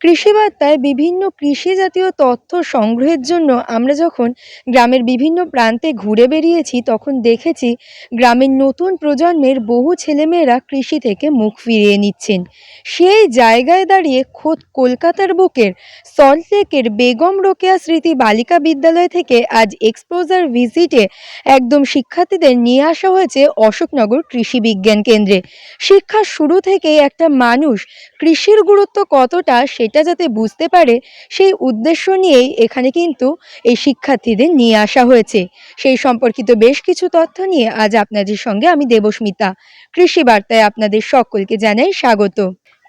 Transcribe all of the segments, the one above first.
কৃষি বার্তায় বিভিন্ন কৃষি জাতীয় তথ্য সংগ্রহের জন্য আমরা যখন গ্রামের বিভিন্ন প্রান্তে ঘুরে বেরিয়েছি তখন দেখেছি গ্রামের নতুন প্রজন্মের বহু ছেলেমেয়েরা কৃষি থেকে মুখ ফিরিয়ে নিচ্ছেন। সেই জায়গায় দাঁড়িয়ে খোদ কলকাতার বুকের সল্টলেকের বেগম রোকেয়া স্মৃতি বালিকা বিদ্যালয় থেকে আজ এক্সপোজার ভিজিটে একদম শিক্ষার্থীদের নিয়ে আসা হয়েছে অশোকনগর কৃষি বিজ্ঞান কেন্দ্রে। শিক্ষার শুরু থেকেই একটা মানুষ কৃষির গুরুত্ব কতটা সেটা যাতে বুঝতে পারে, সেই উদ্দেশ্য নিয়েই এখানে কিন্তু এই শিক্ষার্থীদের নিয়ে আসা হয়েছে। সেই সম্পর্কিত বেশ কিছু তথ্য নিয়ে আজ আপনাদের সঙ্গে আমি দেবস্মিতা। কৃষি বার্তায় আপনাদের সকলকে জানাই স্বাগত।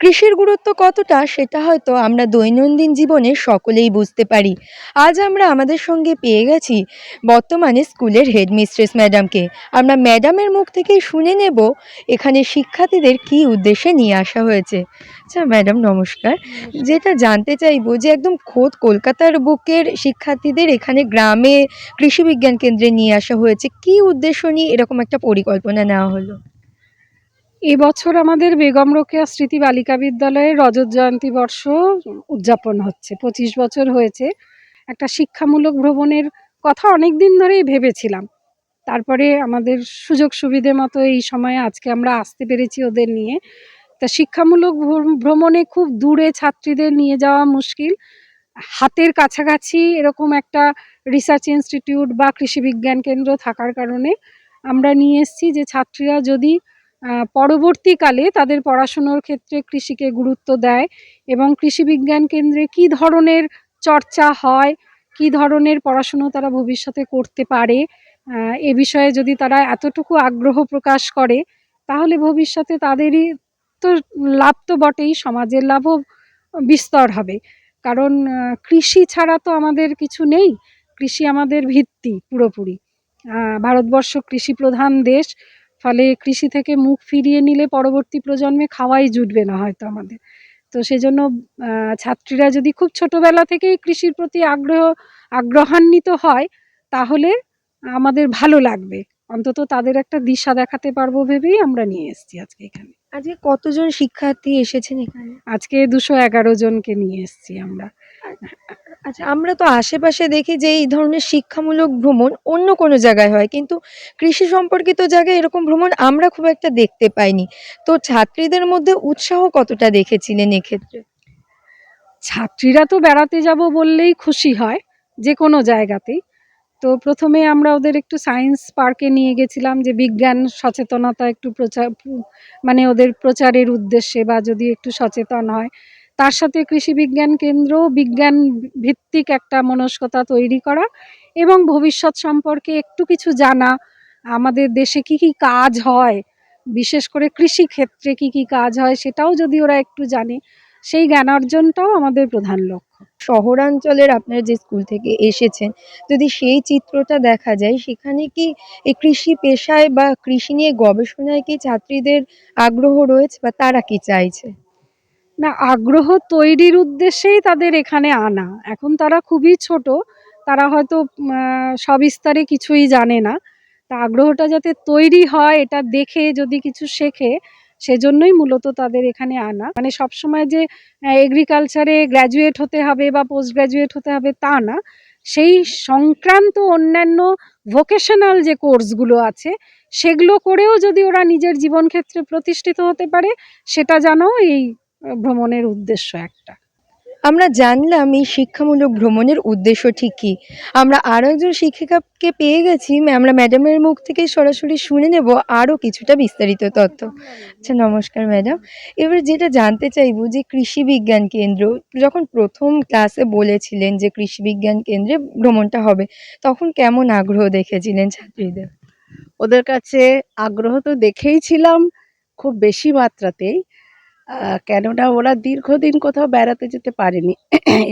কৃষির গুরুত্ব কতটা সেটা হয়তো আমরা দৈনন্দিন জীবনে সকলেই বুঝতে পারি। আজ আমরা আমাদের সঙ্গে পেয়ে গেছি বর্তমানে স্কুলের হেডমিস্ট্রেস ম্যাডামকে। আমরা ম্যাডামের মুখ থেকে শুনে নেব এখানে শিক্ষার্থীদের কী উদ্দেশ্যে নিয়ে আসা হয়েছে। আচ্ছা ম্যাডাম নমস্কার। যেটা জানতে চাইব যে একদম খোদ কলকাতার বুকের শিক্ষার্থীদের এখানে গ্রামে কৃষি বিজ্ঞান কেন্দ্রে নিয়ে আসা হয়েছে। কী উদ্দেশ্য নিয়ে এরকম একটা পরিকল্পনা নেওয়া হলো? এবছর আমাদের বেগম রোকেয়া স্মৃতি বালিকা বিদ্যালয়ের রজত জয়ন্তী বর্ষ উদযাপন হচ্ছে, পঁচিশ বছর হয়েছে। একটা শিক্ষামূলক ভ্রমণের কথা অনেক দিন ধরেই ভেবেছিলাম। তারপরে আমাদের সুযোগ সুবিধে মতো এই সময়ে আজকে আমরা আসতে পেরেছি ওদের নিয়ে। তা শিক্ষামূলক ভ্র- ভ্রমণে খুব দূরে ছাত্রীদের নিয়ে যাওয়া মুশকিল। হাতের কাছাকাছি এরকম একটা রিসার্চ ইনস্টিটিউট বা কৃষি বিজ্ঞান কেন্দ্র থাকার কারণে আমরা নিয়ে এসেছি যে ছাত্রীরা যদি পরবর্তীকালে তাদের পড়াশুনোর ক্ষেত্রে কৃষিকে গুরুত্ব দেয় এবং কৃষি বিজ্ঞান কেন্দ্রে কি ধরনের চর্চা হয়, কি ধরনের পড়াশুনো তারা ভবিষ্যতে করতে পারে এ বিষয়ে যদি তারা এতটুকু আগ্রহ প্রকাশ করে, তাহলে ভবিষ্যতে তাদেরই তো লাভ তো বটেই, সমাজের লাভও বিস্তর হবে। কারণ কৃষি ছাড়া তো আমাদের কিছু নেই, কৃষি আমাদের ভিত্তি পুরোপুরি। ভারতবর্ষ কৃষি প্রধান দেশ ফলে কৃষি থেকে মুখ ফিরিয়ে নিলে পরবর্তী প্রজন্মে খাওয়াই জুটবে না হয়তো আমাদের। তো সেজন্য ছাত্রীরা যদি খুব ছোটবেলা থেকেই কৃষির প্রতি আগ্রহ আগ্রহান্বিত হয় তাহলে আমাদের ভালো লাগবে। অন্তত তাদের একটা দিশা দেখাতে পারব ভেবেই আমরা নিয়ে এসেছি আজকে এখানে। আজকে কতজন শিক্ষার্থী এসেছেন এখানে? আজকে দুশো এগারো জনকে নিয়ে এসেছি আমরা। আচ্ছা আমরা তো আশেপাশে দেখি যে এই ধরনের শিক্ষামূলক ভ্রমণ অন্য কোনো জায়গায় হয়, কিন্তু কৃষি সম্পর্কিত জায়গায় এরকম ভ্রমণ আমরা খুব একটা দেখতে পাইনি। তো ছাত্রীদের মধ্যে উৎসাহ কতটা দেখেছিলেন এক্ষেত্রে? ছাত্রীরা তো বেড়াতে যাব বললেই খুশি হয়, যে কোনো জায়গাতেই। তো প্রথমে আমরা ওদের একটু সায়েন্স পার্কে নিয়ে গেছিলাম যে বিজ্ঞান সচেতনতা একটু প্রচার মানে ওদের প্রচারের উদ্দেশ্যে বা যদি একটু সচেতন হয় তার সাথে কৃষি বিজ্ঞান কেন্দ্র, বিজ্ঞান ভিত্তিক একটা মনস্কতা তৈরি করা এবং ভবিষ্যৎ সম্পর্কে একটু কিছু জানা। আমাদের দেশে কি কি কাজ হয়? বিশেষ করে কৃষি ক্ষেত্রে কি কি কাজ হয় সেটাও যদি ওরা একটু জানে, সেই জ্ঞান অর্জনটাও আমাদের প্রধান লক্ষ্য। শহরাঞ্চলের আপনারা যে স্কুল থেকে এসেছেন, যদি সেই চিত্রটা দেখা যায়, সেখানে কি এই কৃষি পেশায় বা কৃষি নিয়ে গবেষণায় কি ছাত্রীদের আগ্রহ রয়েছে বা তারা কি চাইছে? না, আগ্রহ তৈরির উদ্দেশ্যেই তাদের এখানে আনা। এখন তারা খুবই ছোট, তারা হয়তো সবিস্তারে কিছুই জানে না। তা আগ্রহটা যাতে তৈরি হয়, এটা দেখে যদি কিছু শেখে, সেজন্যই মূলত তাদের এখানে আনা। মানে সবসময় যে এগ্রিকালচারে গ্র্যাজুয়েট হতে হবে বা পোস্ট গ্র্যাজুয়েট হতে হবে তা না। সেই সংক্রান্ত অন্যান্য ভোকেশনাল যে কোর্সগুলো আছে, সেগুলো করেও যদি ওরা নিজের জীবন ক্ষেত্রে প্রতিষ্ঠিত হতে পারে, সেটা জানাও এই ভ্রমণের উদ্দেশ্য একটা। আমরা জানলাম এই শিক্ষামূলক ভ্রমণের উদ্দেশ্য ঠিক কী। আমরা আরও একজন শিক্ষিকাকে পেয়ে গেছি আমরা ম্যাডামের মুখ থেকে সরাসরি শুনে নেব আরও কিছুটা বিস্তারিত তথ্য। আচ্ছা নমস্কার ম্যাডাম। এবার যেটা জানতে চাইব যে কৃষি বিজ্ঞান কেন্দ্র যখন প্রথম ক্লাসে বলেছিলেন যে কৃষি বিজ্ঞান কেন্দ্রে ভ্রমণটা হবে তখন কেমন আগ্রহ দেখেছিলেন ছাত্রীদের? ওদের কাছে আগ্রহ তো দেখেইছিলাম খুব বেশি মাত্রাতেই। কেননা ওরা দীর্ঘদিন কোথাও বেড়াতে যেতে পারেনি।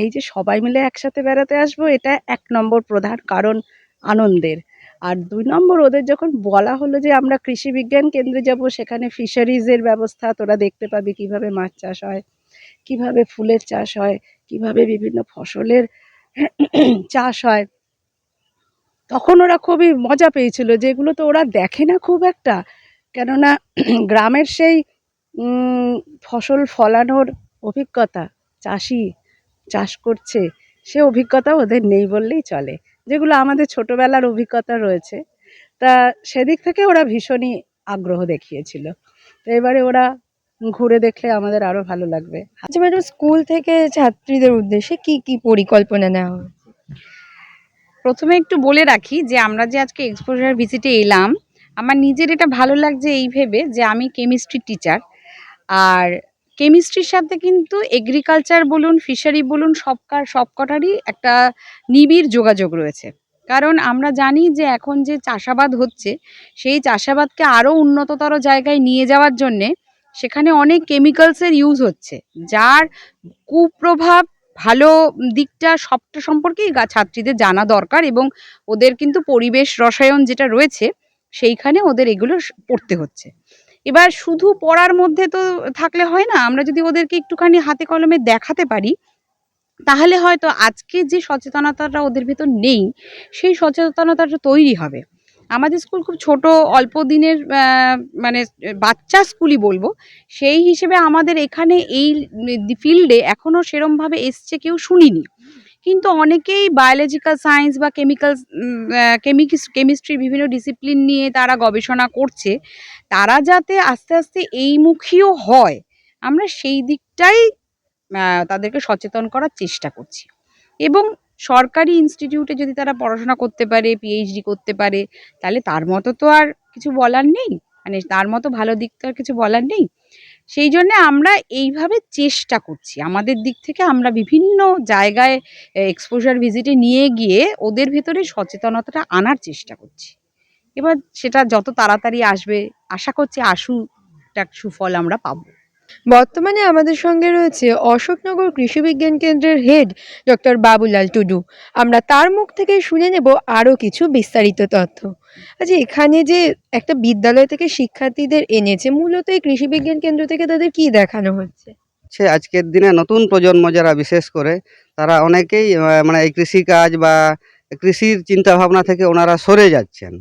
এই যে সবাই মিলে একসাথে বেড়াতে আসব, এটা এক নম্বর প্রধান কারণ আনন্দের। আর দুই নম্বর, ওদের যখন বলা হলো যে আমরা কৃষি বিজ্ঞান কেন্দ্রে যাব, সেখানে ফিশারিজের ব্যবস্থা, তোরা দেখতে পাবি কীভাবে মাছ চাষ হয়, কীভাবে ফুলের চাষ হয়, কীভাবে বিভিন্ন ফসলের চাষ হয়। তখন ওরা খুবই মজা পেয়েছিল, যেগুলো তো ওরা দেখে না খুব একটা। কেননা গ্রামের সেই ফসল ফলানোর অভিজ্ঞতা চাষি চাষ করছে সে অভিজ্ঞতা ওদের নেই বললেই চলে। যেগুলো আমাদের ছোটোবেলার অভিজ্ঞতা রয়েছে তা সেদিক থেকে ওরা ভীষণই আগ্রহ দেখিয়েছিল। তো এবারে ওরা ঘুরে দেখলে আমাদের আরও ভালো লাগবে। আচ্ছা ম্যাডাম স্কুল থেকে ছাত্রীদের উদ্দেশ্যে কি কি পরিকল্পনা নেওয়া হয়? প্রথমে একটু বলে রাখি যে আমরা যে আজকে এক্সপোজার ভিজিটে এলাম আমার নিজের এটা ভালো লাগছে এই ভেবে যে আমি কেমিস্ট্রি টিচার আর কেমিস্ট্রির সাথে কিন্তু এগ্রিকালচার বলুন ফিশারি বলুন, সবকার, সবকটারই একটা নিবিড় যোগাযোগ রয়েছে। কারণ আমরা জানি যে এখন যে চাষাবাদ হচ্ছে, সেই চাষাবাদকে আরও উন্নততর জায়গায় নিয়ে যাওয়ার জন্যে সেখানে অনেক কেমিক্যালসের ইউজ হচ্ছে, যার কুপ্রভাব ভালো দিকটা সবটা সম্পর্কেই ছাত্রীদের জানা দরকার এবং ওদের কিন্তু পরিবেশ রসায়ন যেটা রয়েছে, সেইখানে ওদের এগুলো পড়তে হচ্ছে। এবার শুধু পড়ার মধ্যে তো থাকলে হয় না, আমরা যদি ওদেরকে একটুখানি হাতে কলমে দেখাতে পারি, তাহলে হয়তো আজকে যে সচেতনতাটা ওদের ভেতর নেই, সেই সচেতনতাটা তৈরি হবে। আমাদের স্কুল খুব ছোট, অল্প দিনের মানে বাচ্চা স্কুলই বলব, সেই হিসেবে আমাদের এখানে এই ফিল্ডে এখনও সেরমভাবে এসছে কেউ শুনিনি। কিন্তু অনেকেই বায়োলজিক্যাল সায়েন্স বা কেমিক্যাল কেমিক্স কেমিস্ট্রি বিভিন্ন ডিসিপ্লিন নিয়ে তারা গবেষণা করছে, তারা যাতে আস্তে আস্তে এই মুখীও হয়, আমরা সেই দিকটাই তাদেরকে সচেতন করার চেষ্টা করছি। এবং সরকারি ইনস্টিটিউটে যদি তারা পড়াশোনা করতে পারে পিএইচডি করতে পারে, তাহলে তার মতো তো আর কিছু বলার নেই। মানে তার মতো ভালো দিক তো আর কিছু বলার নেই। সেই জন্যে আমরা এইভাবে চেষ্টা করছি। আমাদের দিক থেকে আমরা বিভিন্ন জায়গায় এক্সপোজার ভিজিটে নিয়ে গিয়ে ওদের ভেতরে সচেতনতাটা আনার চেষ্টা করছি। এবার সেটা যত তাড়াতাড়ি আসবে, আশা করছি আসুক একটা সুফল আমরা পাবো। বর্তমানে আমাদের সঙ্গে রয়েছে অশোকনগর কৃষি বিজ্ঞান কেন্দ্রের হেড ডক্টর বাবুলাল টুডু। আমরা তার মুখ থেকে শুনে নেব আরও কিছু বিস্তারিত তথ্য। আচ্ছা এখানে যে একটা বিদ্যালয় থেকে শিক্ষার্থীদের এনেছে, মূলত এই কৃষি বিজ্ঞান কেন্দ্র থেকে তাদের কি দেখানো হচ্ছে? হচ্ছে আজকের দিনে নতুন প্রজন্ম যারা, বিশেষ করে, তারা অনেকেই মানে এই কৃষিকাজ বা কৃষির চিন্তা ভাবনা থেকে ওনারা সরে যাচ্ছেন।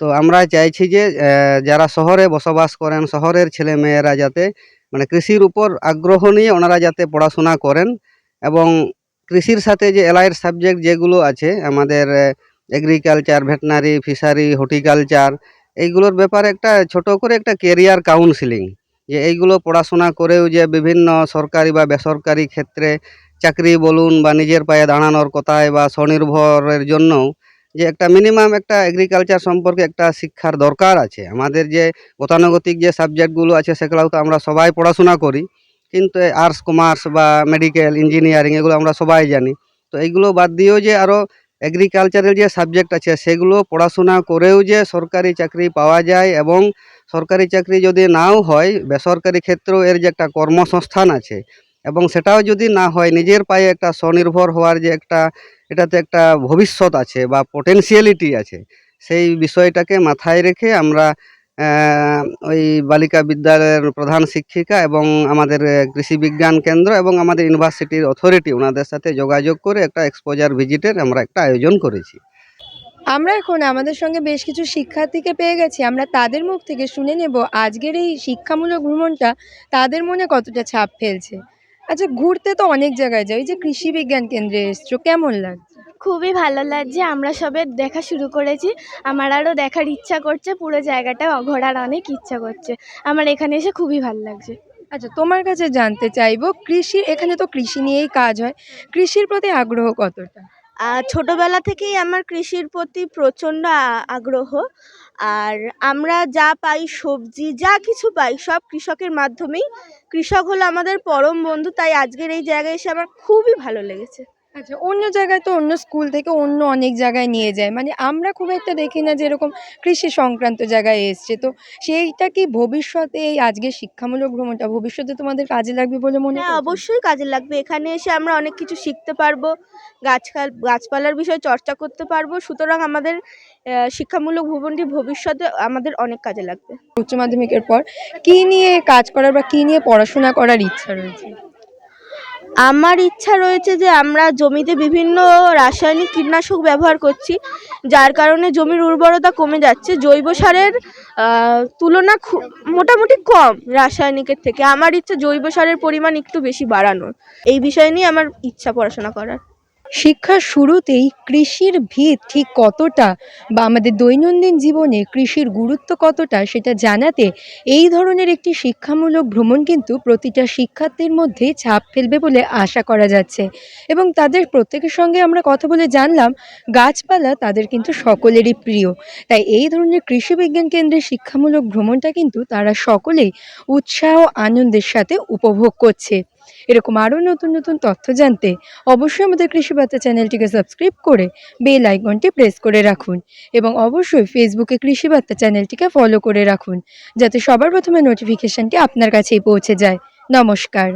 তো আমরা চাইছি যে যারা শহরে বসবাস করেন, শহরের ছেলে মেয়েরা যাতে মানে কৃষির উপর আগ্রহ নিয়ে ওনারা যাতে পড়াশোনা করেন এবং কৃষির সাথে যে এলাইয়ের সাবজেক্ট যেগুলো আছে, আমাদের এগ্রিকালচার ভেটেনারি ফিশারি হর্টিকালচার এইগুলোর ব্যাপারে একটা ছোট করে একটা কেরিয়ার কাউন্সিলিং যে এইগুলো পড়াশোনা করেও যে বিভিন্ন সরকারি বা বেসরকারি ক্ষেত্রে চাকরি বলুন বা নিজের পায়ে দাঁড়ানোর কথায় বা স্বনির্ভরের জন্য যে একটা মিনিমাম একটা এগ্রিকালচার সম্পর্কে একটা শিক্ষার দরকার আছে। আমাদের যে গতানুগতিক যে সাবজেক্টগুলো আছে সেগুলোও তো আমরা সবাই পড়াশোনা করি। কিন্তু আর্টস কমার্স বা মেডিকেল ইঞ্জিনিয়ারিং এগুলো আমরা সবাই জানি। তো এইগুলো বাদ দিয়েও যে আরও এগ্রিকালচারের যে সাবজেক্ট আছে, সেগুলো পড়াশোনা করেও যে সরকারি চাকরি পাওয়া যায় এবং সরকারি চাকরি যদি নাও হয়, বেসরকারি ক্ষেত্রেও এর যে একটা কর্মসংস্থান আছে এবং সেটাও যদি না হয়, নিজের পায়ে একটা স্বনির্ভর হওয়ার যে একটা, এটাতে একটা ভবিষ্যৎ আছে বা পটেনশিয়ালিটি আছে, সেই বিষয়টাকে মাথায় রেখে আমরা ওই বালিকা বিদ্যালয়ের প্রধান শিক্ষিকা এবং আমাদের কৃষি বিজ্ঞান কেন্দ্র এবং আমাদের ইউনিভার্সিটির অথরিটি ওনাদের সাথে যোগাযোগ করে একটা এক্সপোজার ভিজিটের আমরা একটা আয়োজন করেছি। আমরা এখন আমাদের সঙ্গে বেশ কিছু শিক্ষার্থীকে পেয়ে গেছি। আমরা তাদের মুখ থেকে শুনে নেব, আজকের এই শিক্ষামূলক ভ্রমণটা তাদের মনে কতটা ছাপ ফেলছে? আচ্ছা ঘুরতে তো অনেক জায়গায় যাই। যে কৃষি বিজ্ঞান কেন্দ্রে এসছো কেমন লাগছে? খুবই ভালো লাগছে। আমরা সবে দেখা শুরু করেছি। আমার আরও দেখার ইচ্ছা করছে পুরো জায়গাটা ঘোরার অনেক ইচ্ছা করছে। আমার এখানে এসে খুবই ভালো লাগছে। আচ্ছা তোমার কাছে জানতে চাইব কৃষি এখানে তো কৃষি নিয়েই কাজ হয়। কৃষির প্রতি আগ্রহ কতটা? ছোটোবেলা থেকেই আমার কৃষির প্রতি প্রচণ্ড আগ্রহ। আর আমরা যা পাই সবজি, যা কিছু পাই সব কৃষকের মাধ্যমেই। কৃষক হলো আমাদের পরম বন্ধু, তাই আজকের এই জায়গায় এসে আমার খুবই ভালো লেগেছে। আচ্ছা অন্য জায়গায় তো অন্য স্কুল থেকে অন্য অনেক জায়গায় নিয়ে যায়। মানে আমরা খুব একটা দেখি না যে এরকম কৃষি সংক্রান্ত জায়গায় এসছে। তো সেইটা কি ভবিষ্যতে এই আজকে শিক্ষামূলক ভ্রমণটা ভবিষ্যতে তোমাদের কাজে লাগবে বলে মনে হ্যাঁ? অবশ্যই কাজে লাগবে। এখানে এসে আমরা অনেক কিছু শিখতে পারব। গাছখাল গাছপালার বিষয়ে চর্চা করতে পারব। সুতরাং আমাদের শিক্ষামূলক ভ্রমণটি ভবিষ্যতে আমাদের অনেক কাজে লাগবে। উচ্চ মাধ্যমিকের পর কি নিয়ে কাজ করার বা কি নিয়ে পড়াশোনা করার ইচ্ছা রয়েছে? আমার ইচ্ছা রয়েছে যে আমরা জমিতে বিভিন্ন রাসায়নিক কীটনাশক ব্যবহার করছি, যার কারণে জমির উর্বরতা কমে যাচ্ছে। জৈব সারের তুলনা মোটামুটি কম রাসায়নিকের থেকে। আমার ইচ্ছা জৈব সারের পরিমাণ একটু বেশি বাড়ানোর। এই বিষয় নিয়ে আমার ইচ্ছা পড়াশোনা করার। শিক্ষার শুরুতেই কৃষির ভিত ঠিক কতটা বা আমাদের দৈনন্দিন জীবনে কৃষির গুরুত্ব কতটা সেটা জানাতে এই ধরনের একটি শিক্ষামূলক ভ্রমণ কিন্তু প্রতিটা শিক্ষার্থীর মধ্যে ছাপ ফেলবে বলে আশা করা যাচ্ছে। এবং তাদের প্রত্যেকের সঙ্গে আমরা কথা বলে জানলাম, গাছপালা তাদের কিন্তু সকলেরই প্রিয়। তাই এই ধরনের কৃষি বিজ্ঞান কেন্দ্রের শিক্ষামূলক ভ্রমণটা কিন্তু তারা সকলেই উৎসাহ আনন্দের সাথে উপভোগ করছে। এরকম আরও নতুন নতুন তথ্য জানতে অবশ্যই আমাদের কৃষি বার্তা চ্যানেলটিকে সাবস্ক্রাইব করে বেল আইকনটি প্রেস করে রাখুন এবং অবশ্যই ফেসবুকে কৃষি বার্তা চ্যানেলটিকে ফলো করে রাখুন, যাতে সবার প্রথমে নোটিফিকেশনটি আপনার কাছেই পৌঁছে যায়। নমস্কার।